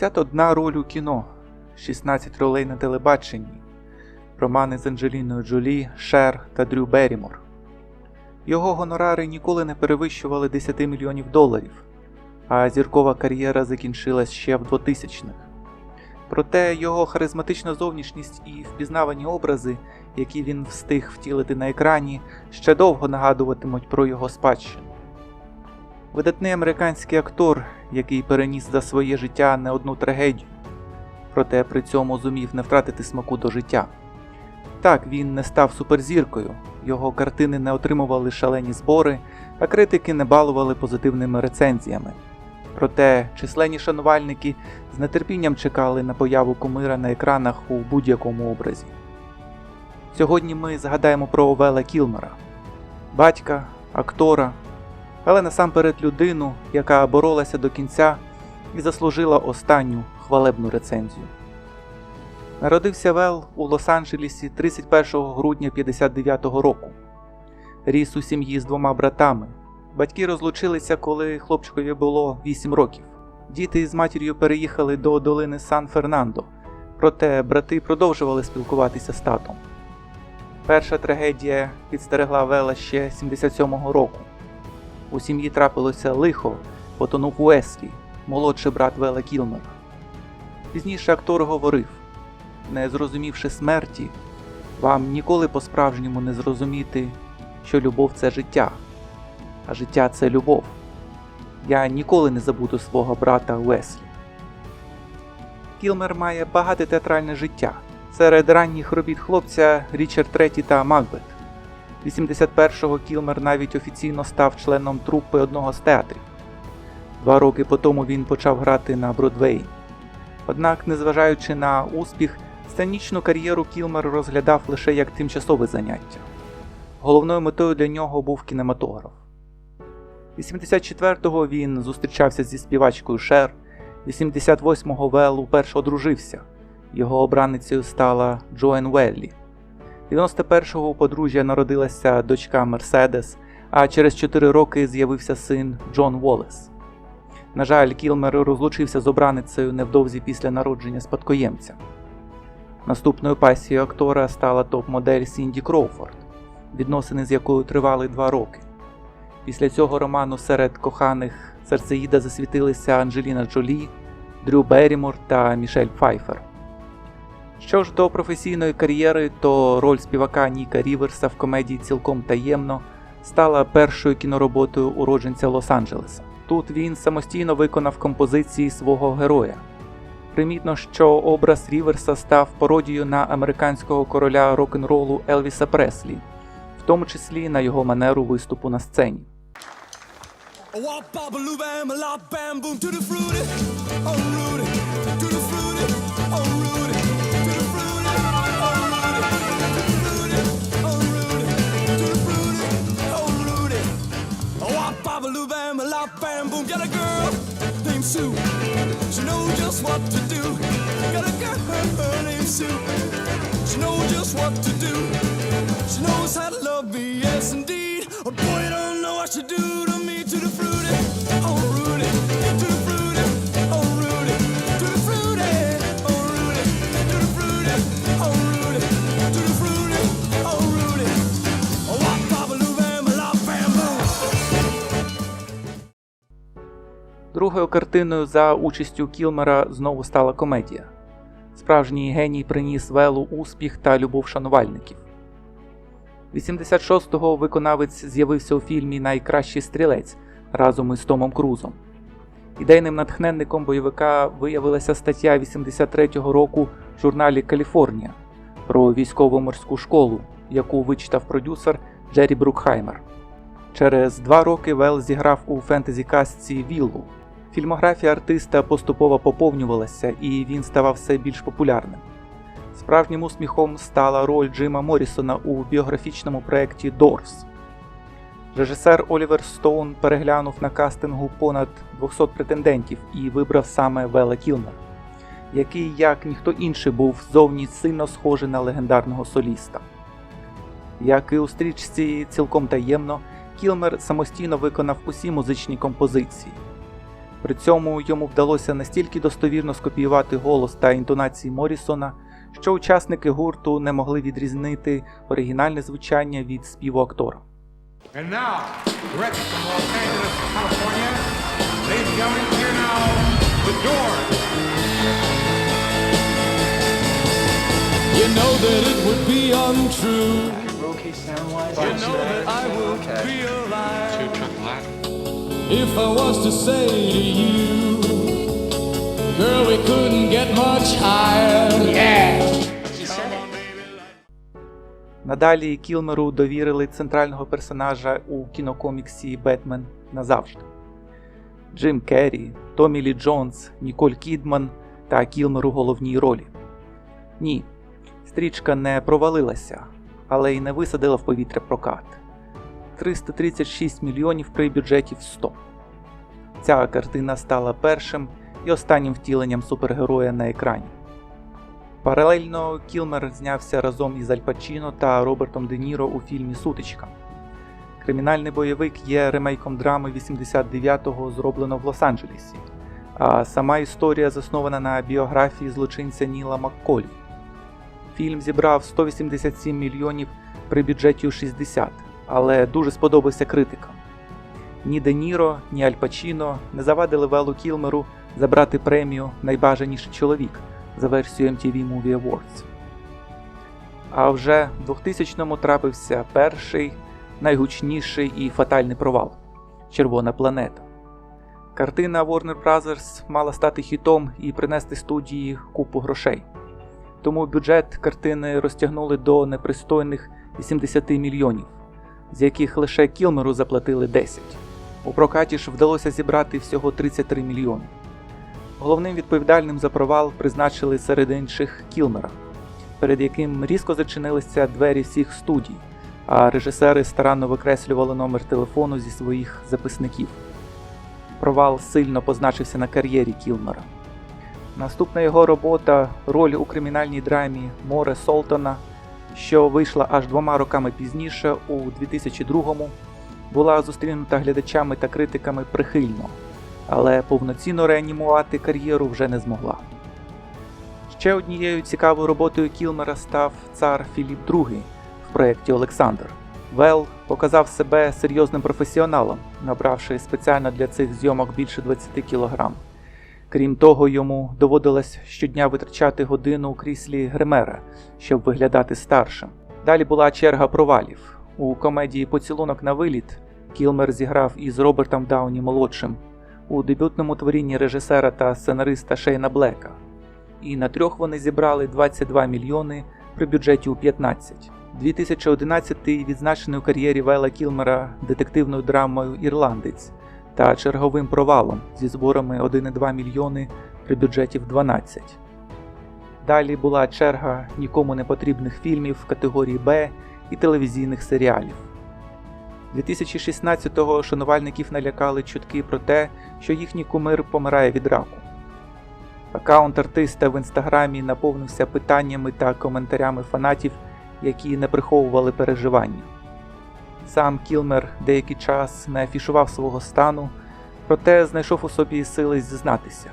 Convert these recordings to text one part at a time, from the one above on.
81 роль у кіно, 16 ролей на телебаченні, романи з Анджеліною Джолі, Шер та Дрю Беррімор. Його гонорари ніколи не перевищували 10 мільйонів доларів, а зіркова кар'єра закінчилась ще в 2000-х. Проте його харизматична зовнішність і впізнавані образи, які він встиг втілити на екрані, ще довго нагадуватимуть про його спадщину. Видатний американський актор, який переніс за своє життя не одну трагедію, проте при цьому зумів не втратити смаку до життя. Так, він не став суперзіркою, його картини не отримували шалені збори, а критики не балували позитивними рецензіями. Проте численні шанувальники з нетерпінням чекали на появу кумира на екранах у будь-якому образі. Сьогодні ми згадаємо про Вела Кілмера, батька, актора, але насамперед людину, яка боролася до кінця і заслужила останню хвалебну рецензію. Народився Вел у Лос-Анджелесі 31 грудня 59-го року. Ріс у сім'ї з двома братами. Батьки розлучилися, коли хлопчикові було 8 років. Діти з матір'ю переїхали до долини Сан-Фернандо, проте брати продовжували спілкуватися з татом. Перша трагедія підстерегла Вела ще 77-го року. У сім'ї трапилося лихо, потонув Уеслі, молодший брат Вела Кілмера. Пізніше актор говорив: не зрозумівши смерті, вам ніколи по-справжньому не зрозуміти, що любов це життя, а життя це любов. Я ніколи не забуду свого брата Уеслі. Кілмер має багате театральне життя. Серед ранніх робіт хлопця Річард Третій та Макбет. 81-го Кілмер навіть офіційно став членом трупи одного з театрів. Два роки по тому він почав грати на Бродвеї. Однак, незважаючи на успіх, сценічну кар'єру Кілмер розглядав лише як тимчасове заняття. Головною метою для нього був кінематограф. 84-го він зустрічався зі співачкою Шер, 88-го Вел уперше одружився. Його обраницею стала Джоен Веллі. 91-го у подружжя народилася дочка Мерседес, а через 4 роки з'явився син Джон Волес. На жаль, Кілмер розлучився з обраницею невдовзі після народження спадкоємця. Наступною пасією актора стала топ-модель Сінді Кроуфорд, відносини з якою тривали два роки. Після цього роману серед коханих серцеїда засвітилися Анджеліна Джолі, Дрю Беррімор та Мішель Пфайфер. Що ж до професійної кар'єри, то роль співака Ніка Ріверса в комедії цілком таємно стала першою кінороботою уродженця Лос-Анджелеса. Тут він самостійно виконав композиції свого героя. Примітно, що образ Ріверса став пародією на американського короля рок-н-ролу Елвіса Преслі, в тому числі на його манеру виступу на сцені. Wop bop a loo bam a lop bam boom. Got a girl named Sue, she knows just what to do. Got a girl named Sue, she knows just what to do. She knows how to love me, yes indeed. Oh boy, you don't know what she do to me, to the fruity, Другою картиною за участю Кілмера знову стала комедія. Справжній геній приніс Велу успіх та любов шанувальників. 86-го виконавець з'явився у фільмі Найкращий стрілець разом із Томом Крузом. Ідейним натхненником бойовика виявилася стаття 83-го року в журналі Каліфорнія про військово-морську школу, яку вичитав продюсер Джері Брукхаймер. Через два роки Вел зіграв у фентезі-казці Віллу. Фільмографія артиста поступово поповнювалася, і він ставав все більш популярним. Справжнім успіхом стала роль Джима Моррісона у біографічному проєкті Дорс. Режисер Олівер Стоун переглянув на кастингу понад 200 претендентів і вибрав саме Вела Кілмера, який, як ніхто інший, був зовні сильно схожий на легендарного соліста. Як і у стрічці цілком таємно, Кілмер самостійно виконав усі музичні композиції. При цьому йому вдалося настільки достовірно скопіювати голос та інтонації Морісона, що учасники гурту не могли відрізнити оригінальне звучання від співу актора. And now, directly from Los Angeles, California, ladies and gentlemen, here now, The Doors. You know that it would be untrue. Roll sound wise. You know that I would be alive. If I was to say to you, girl, we couldn't get much higher. Yeah. Надалі Кілмеру довірили центрального персонажа у кінокоміксі Бетмен назавжди. Джим Керрі, Томі Лі Джонс, Ніколь Кідман та Кілмер у головній ролі. Ні, стрічка не провалилася, але й не висадила в повітря прокат. 336 мільйонів при бюджеті в 100. Ця картина стала першим і останнім втіленням супергероя на екрані. Паралельно Кілмер знявся разом із Аль Пачіно та Робертом Де Ніро у фільмі Сутичка. Кримінальний бойовик є ремейком драми 89-го, зроблено в Лос-Анджелесі, а сама історія заснована на біографії злочинця Ніла Макколі. Фільм зібрав 187 мільйонів при бюджеті у 60, але дуже сподобався критикам. Ні Де Ніро, ні Аль Пачіно не завадили Велу Кілмеру забрати премію Найбажаніший чоловік за версією MTV Movie Awards. А вже в 2000-му трапився перший, найгучніший і фатальний провал Червона планета. Картина Warner Bros. мала стати хітом і принести студії купу грошей. Тому бюджет картини розтягнули до непристойних 80 мільйонів, з яких лише Кілмеру заплатили 10. У прокаті ж вдалося зібрати всього 33 мільйони. Головним відповідальним за провал призначили серед інших Кілмера, перед яким різко зачинилися двері всіх студій, а режисери старанно викреслювали номер телефону зі своїх записників. Провал сильно позначився на кар'єрі Кілмера. Наступна його робота роль у кримінальній драмі Море Солтона, що вийшла аж двома роками пізніше, у 2002-му, була зустрінута глядачами та критиками прихильно але повноцінно реанімувати кар'єру вже не змогла. Ще однією цікавою роботою Кілмера став цар Філіп II в проєкті Олександр. Вел показав себе серйозним професіоналом, набравши спеціально для цих зйомок більше 20 кг. Крім того, йому доводилось щодня витрачати годину у кріслі гримера, щоб виглядати старшим. Далі була черга провалів. У комедії Поцілунок на виліт Кілмер зіграв із Робертом Дауні молодшим у дебютному творінні режисера та сценариста Шейна Блека. І на трьох вони зібрали 22 мільйони при бюджеті у 15. 2011 відзначений у кар'єрі Вела Кілмера детективною драмою Ірландець та черговим провалом зі зборами 1,2 мільйони при бюджеті в 12. Далі була черга нікому не потрібних фільмів категорії Б і телевізійних серіалів. 2016-го шанувальників налякали чутки про те, що їхній кумир помирає від раку. Аккаунт артиста в інстаграмі наповнився питаннями та коментарями фанатів, які не приховували переживання. Сам Кілмер деякий час не афішував свого стану, проте знайшов у собі сили зізнатися.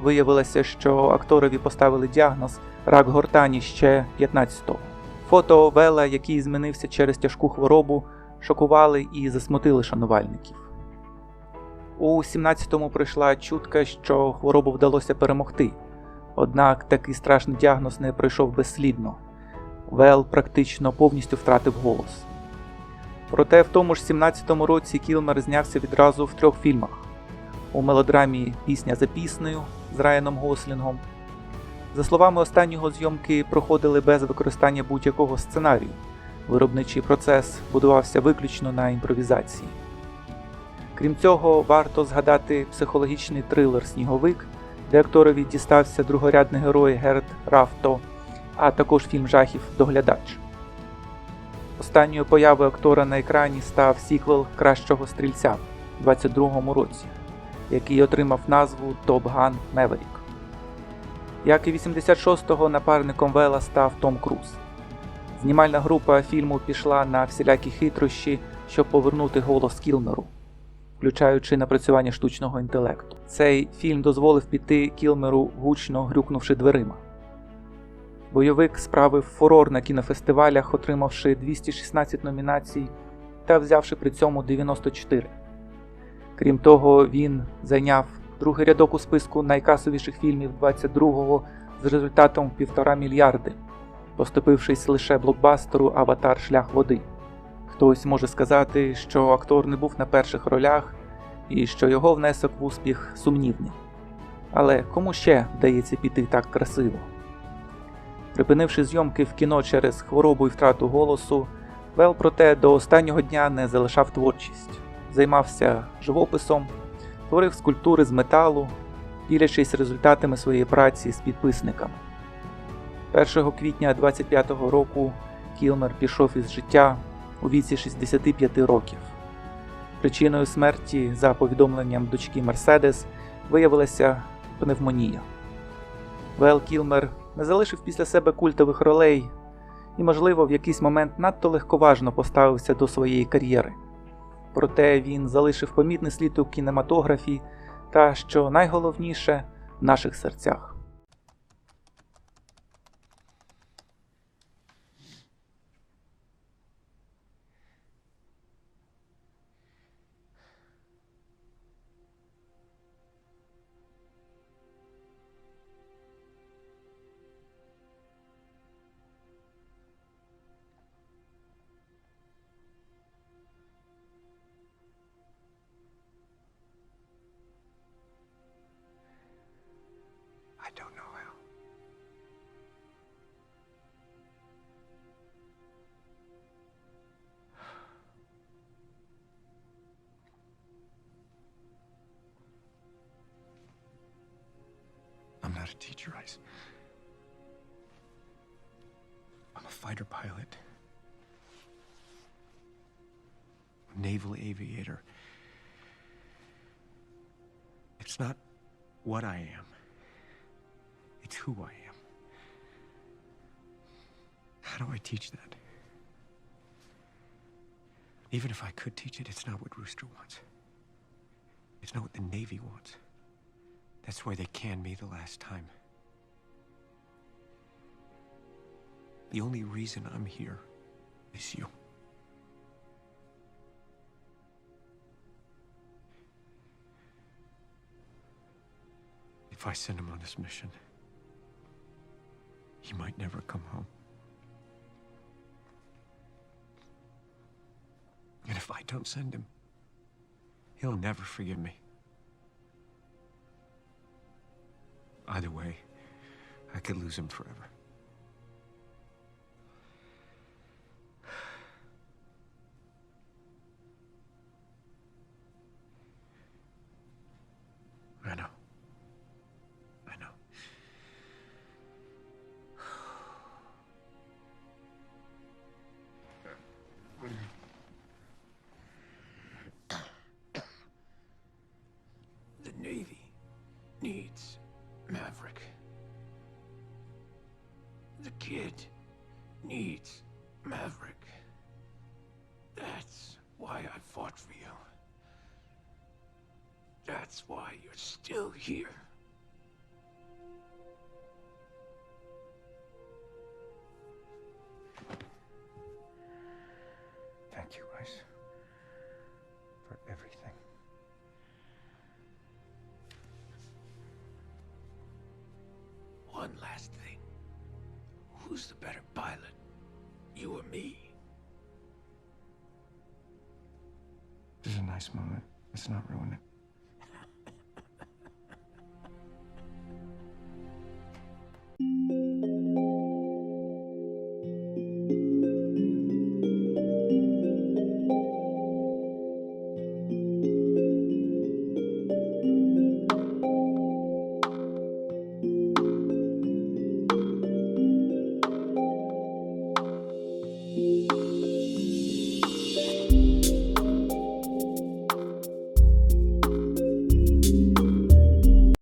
Виявилося, що акторові поставили діагноз рак гортані ще 15-го. Фото Вела, який змінився через тяжку хворобу, шокували і засмутили шанувальників. У 17-му прийшла чутка, що хворобу вдалося перемогти, однак такий страшний діагноз не пройшов безслідно. Вел практично повністю втратив голос. Проте в тому ж 17-му році Кілмер знявся відразу в трьох фільмах: у мелодрамі Пісня за піснею з Райаном Гослінгом. За словами останнього зйомки проходили без використання будь-якого сценарію. Виробничий процес будувався виключно на імпровізації. Крім цього, варто згадати психологічний трилер Сніговик, де акторові дістався другорядний герой Герд Рафто, а також фільм жахів Доглядач. Останньою появою актора на екрані став сіквел кращого стрільця у 22-му році, який отримав назву Топ Ган Меверік. Як і 86-го напарником Вела став Том Круз. Знімальна група фільму пішла на всілякі хитрощі, щоб повернути голос Кілмеру. включаючи напрацювання штучного інтелекту. Цей фільм дозволив піти Кілмеру, гучно грюкнувши дверима. Бойовик справив фурор на кінофестивалях, отримавши 216 номінацій та взявши при цьому 94. Крім того, він зайняв другий рядок у списку найкасовіших фільмів 22-го з результатом в півтора мільярди, поступившись лише блокбастеру Аватар Шлях води. Хтось може сказати, що актор не був на перших ролях і що його внесок в успіх сумнівний. Але кому ще вдається піти так красиво? Припинивши зйомки в кіно через хворобу і втрату голосу, Вел, проте, до останнього дня не залишав творчість, займався живописом, творив скульптури з металу, ділячись результатами своєї праці з підписниками. 1 квітня 25-го року Кілмер пішов із життя у віці 65 років. Причиною смерті, за повідомленням дочки Мерседес, виявилася пневмонія. Вел Кілмер не залишив після себе культових ролей і, можливо, в якийсь момент надто легковажно поставився до своєї кар'єри. Проте він залишив помітний слід у кінематографі та, що найголовніше, в наших серцях. I'm not a teacher, Ice. I'm a fighter pilot. A naval aviator. It's not what I am. It's who I am. How do I teach that? Even if I could teach it, it's not what Rooster wants. It's not what the Navy wants. That's why they canned me the last time. The only reason I'm here is you. If I send him on this mission, he might never come home. And if I don't send him, he'll never forgive me. Either way, I could lose him forever. Still here. Thank you, Ice. For everything. One last thing. Who's the better pilot? You or me? This is a nice moment. Let's not ruin it.